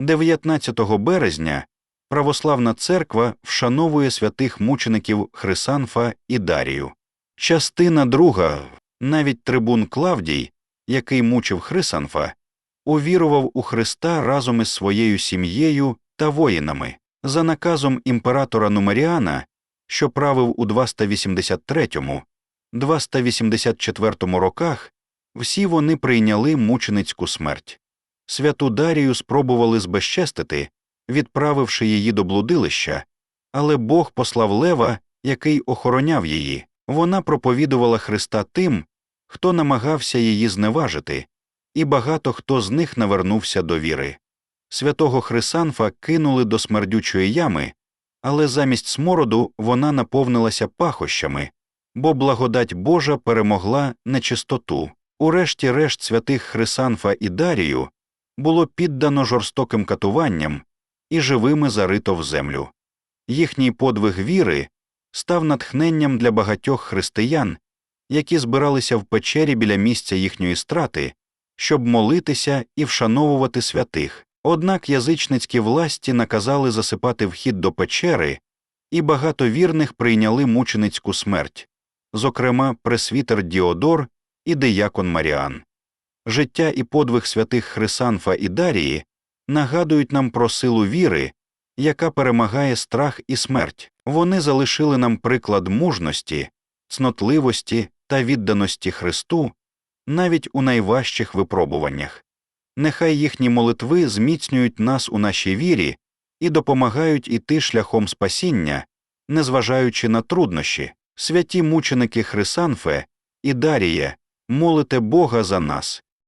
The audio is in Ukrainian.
19 березня Православна церква вшановує святих мучеників Хрисанфа і Дарію. Частина друга, навіть трибун Клавдій, який мучив Хрисанфа, увірував у Христа разом із своєю сім'єю та воїнами. За наказом імператора Нумеріана, що правив у 283-284 роках, всі вони прийняли мученицьку смерть. Святу Дарію спробували збезчестити, відправивши її до блудилища, але Бог послав лева, який охороняв її. Вона проповідувала Христа тим, хто намагався її зневажити, і багато хто з них навернувся до віри. Святого Хрисанфа кинули до смердючої ями, але замість смороду вона наповнилася пахощами, бо благодать Божа перемогла нечистоту. Урешті решт святих Хрисанфа і Дарію було піддано жорстоким катуванням і живими зарито в землю. Їхній подвиг віри став натхненням для багатьох християн, які збиралися в печері біля місця їхньої страти, щоб молитися і вшановувати святих. Однак язичницькі власті наказали засипати вхід до печери, і багато вірних прийняли мученицьку смерть, зокрема пресвітер Діодор і диякон Маріан. Життя і подвиг святих Хрисанфа і Дарії нагадують нам про силу віри, яка перемагає страх і смерть. Вони залишили нам приклад мужності, цнотливості та відданості Христу навіть у найважчих випробуваннях. Нехай їхні молитви зміцнюють нас у нашій вірі і допомагають іти шляхом спасіння, незважаючи на труднощі, святі мученики Хрисанфе і Даріє, молите Бога за нас,